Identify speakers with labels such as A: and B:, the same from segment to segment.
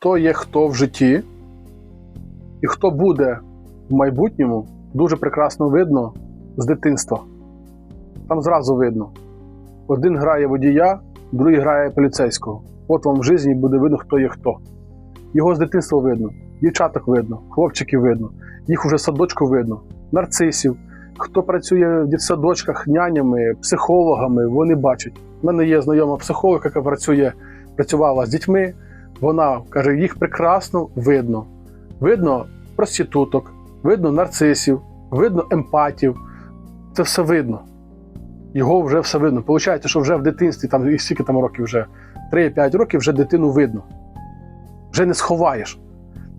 A: хто є хто в житті і хто буде в майбутньому, дуже прекрасно видно з дитинства. Там зразу видно. Один грає водія, другий грає поліцейського. От вам в житті буде видно, хто є хто. Його з дитинства видно, дівчаток видно, хлопчиків видно, їх уже садочку видно, нарцисів. Хто працює в дитсадочках нянями, психологами, вони бачать. У мене є знайома психолог, яка працює, працювала з дітьми. Вона каже, їх прекрасно видно. Видно проституток, видно нарцисів, видно емпатів. Це все видно. Його вже все видно. Получається, що вже в дитинстві, там і скільки там років вже 3-5 років вже дитину видно. Вже не сховаєш.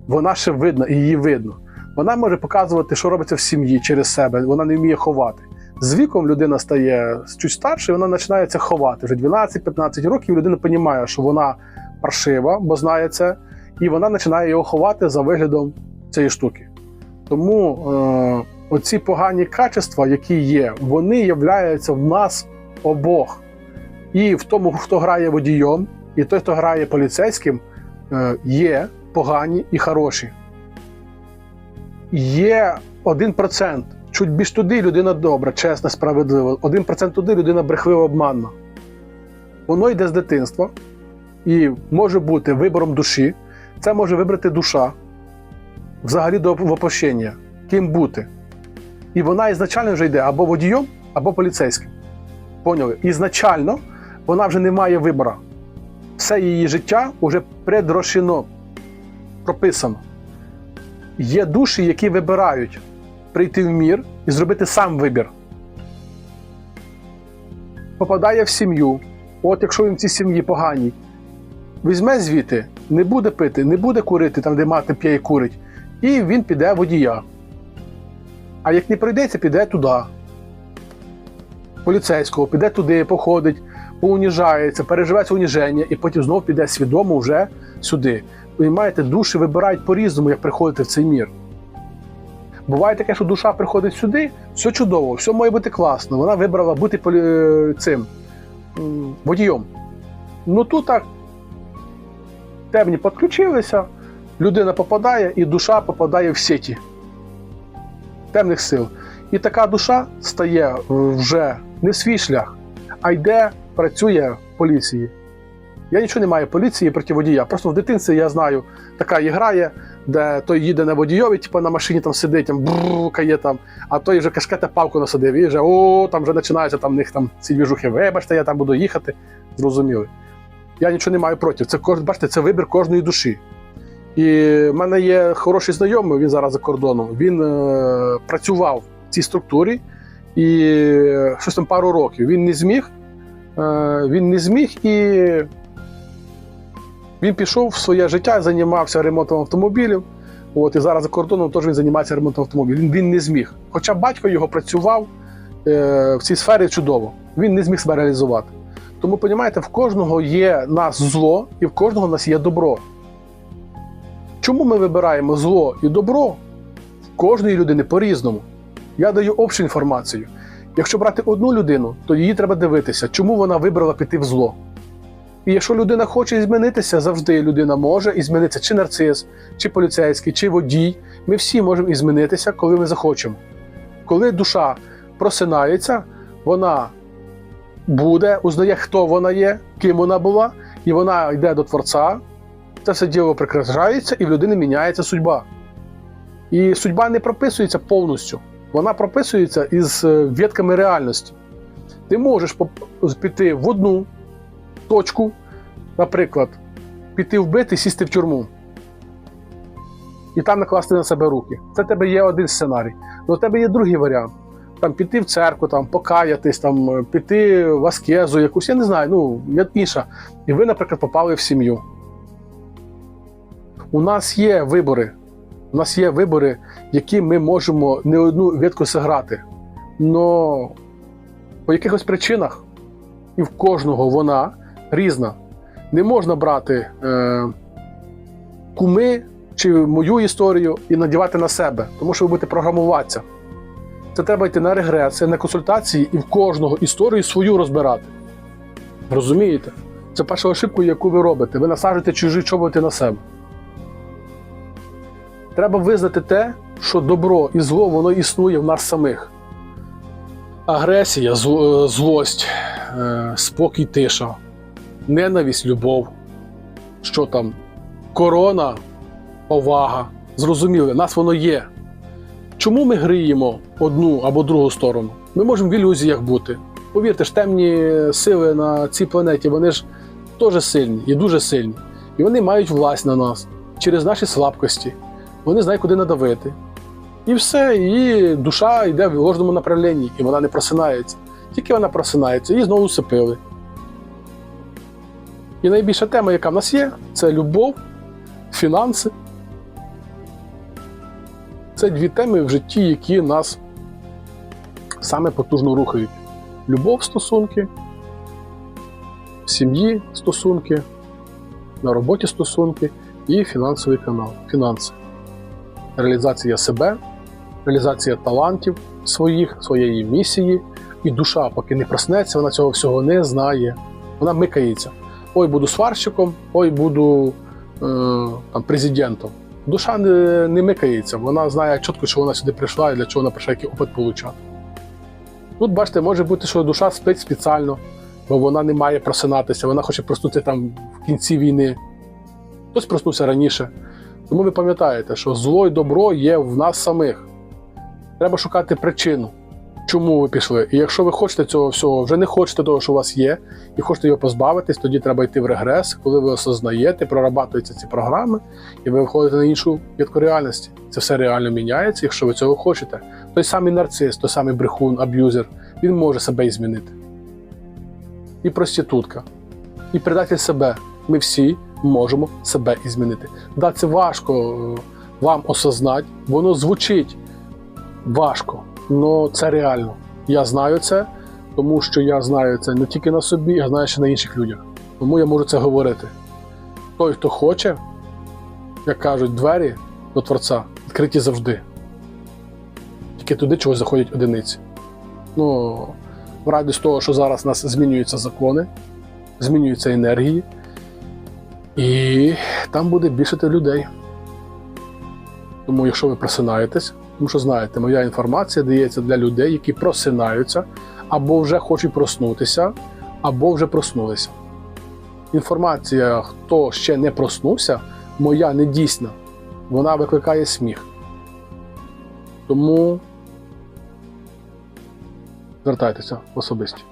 A: Вона ще видна і її видно. Вона може показувати, що робиться в сім'ї через себе, вона не вміє ховати. З віком людина стає чуть старше, і вона починається ховати. Вже 12-15 років людина розуміє, що вона паршива, бо знає це, і вона починає його ховати за виглядом цієї штуки. Тому е, оці погані качества, які є, вони являються в нас обох. І в тому, хто грає водієм, і той, хто грає поліцейським, е, є погані і хороші. Є 1%. Чуть більш туди людина добра, чесна, справедлива. 1% туди людина брехлива обманна. Воно йде з дитинства і може бути вибором душі. Це може вибрати душа взагалі до воплощення. Ким бути. І вона ізначально вже йде або водієм, або поліцейським. Поняли? Ізначально вона вже не має вибору. Все її життя вже предрошено, прописано. Є душі, які вибирають прийти в мір і зробити сам вибір. Попадає в сім'ю. От якщо він в цій сім'ї погані, візьме звідти, не буде пити, не буде курити там, де мати п'є і курить, і він піде водія. А як не прийдеться, піде туди. Поліцейського, піде туди, походить, поуніжається, переживе це уніження, і потім знову піде свідомо вже сюди. Понимаєте, душі вибирають по-різному, як приходити в цей мір. Буває таке, що душа приходить сюди, все чудово, все має бути класно. Вона вибрала бути полі... цим водієм. Ну тут так темні підключилися, людина попадає, і душа попадає в сіті темних сил. І така душа стає вже не в свій шлях, а йде, працює в поліції. Я нічого не маю поліції проти водія. Просто в дитинстві я знаю, така і грає, де той їде на водійові, типу на машині там сидить, там брукає там, а той вже кашкета палку насадив, і вже о, там вже починаються там в них там ці двіжухи, вибачте, я там буду їхати. Зрозуміли. Я нічого не маю проти. Це бачите, це вибір кожної душі. І в мене є хороший знайомий, він зараз за кордоном. Він е, працював в цій структурі і е, щось там пару років. Він не зміг. Е, він не зміг і він пішов в своє життя, займався ремонтом автомобілів. От, і зараз за кордоном теж він займається ремонтом автомобілів. Він, він не зміг. Хоча батько його працював е, в цій сфері чудово. Він не зміг себе реалізувати. Тому, розумієте, в кожного є нас зло, і в кожного нас є добро. Чому ми вибираємо зло і добро? В кожної людини по-різному. Я даю общу інформацію. Якщо брати одну людину, то її треба дивитися, чому вона вибрала піти в зло. І якщо людина хоче змінитися, завжди людина може і змінитися чи нарцис, чи поліцейський, чи водій. Ми всі можемо і змінитися, коли ми захочемо. Коли душа просинається, вона буде, узнає, хто вона є, ким вона була, і вона йде до Творця. Це все діло прикрашається, і в людини міняється судьба. І судьба не прописується повністю, вона прописується із е, ветками реальності. Ти можеш піти в одну точку, наприклад, піти вбити, сісти в тюрму. І там накласти на себе руки. Це тебе є один сценарій. Але у тебе є другий варіант. Там піти в церкву, там, покаятись, там, е, піти в аскезу якусь, я не знаю, ну, інша. І ви, наприклад, попали в сім'ю. У нас є вибори. У нас є вибори, які ми можемо не одну ветку зіграти. Но по якихось причинах, і в кожного вона різна. Не можна брати е, куми чи мою історію і надівати на себе, тому що ви будете програмуватися. Це треба йти на регреси, на консультації і в кожного історію свою розбирати. Розумієте? Це перша ошибка, яку ви робите. Ви насаджуєте чужі чоботи на себе. Треба визнати те, що добро і зло воно існує в нас самих. Агресія, е, злость, е, спокій, тиша, ненависть, любов. Що там? Корона, повага. Зрозуміли, нас воно є. Чому ми гріємо одну або другу сторону? Ми можемо в ілюзіях бути. Повірте ж, темні сили на цій планеті, вони ж теж сильні і дуже сильні. І вони мають власть на нас через наші слабкості. Вони знають, куди надавити. І все, і душа йде в ложному направлінні, і вона не просинається. Тільки вона просинається, її знову усипили. І найбільша тема, яка в нас є, це любов, фінанси. Це дві теми в житті, які нас саме потужно рухають. Любов стосунки, в сім'ї стосунки, на роботі стосунки і фінансовий канал. Фінанси. Реалізація себе, реалізація талантів своїх, своєї місії. І душа, поки не проснеться, вона цього всього не знає. Вона микається. Ой, буду сварщиком, ой, буду е, там, президентом. Душа не, не микається, вона знає чітко, що вона сюди прийшла і для чого вона прийшла, який опит получати. Тут, бачите, може бути, що душа спить спеціально, бо вона не має просинатися, вона хоче проснутися там в кінці війни. Хтось проснувся раніше. Тому ви пам'ятаєте, що зло і добро є в нас самих. Треба шукати причину, чому ви пішли. І якщо ви хочете цього всього, вже не хочете того, що у вас є, і хочете його позбавитись, тоді треба йти в регрес, коли ви осознаєте, прорабатуються ці програми, і ви виходите на іншу ветку реальності. Це все реально міняється, якщо ви цього хочете. Той самий нарцис, той самий брехун, аб'юзер, він може себе і змінити. І проститутка, і предатель себе. Ми всі можемо себе і змінити. Да, це важко е, вам осознати, воно звучить важко, але це реально. Я знаю це, тому що я знаю це не тільки на собі, я знаю ще на інших людях. Тому я можу це говорити. Той, хто хоче, як кажуть, двері до Творця відкриті завжди. Тільки туди чого заходять одиниці. Ну, в радість того, що зараз у нас змінюються закони, змінюються енергії, і там буде більше людей. Тому, якщо ви просинаєтесь, тому що знаєте, моя інформація дається для людей, які просинаються, або вже хочуть проснутися, або вже проснулися. Інформація, хто ще не проснувся, моя не дійсна. Вона викликає сміх. Тому звертайтеся особисто.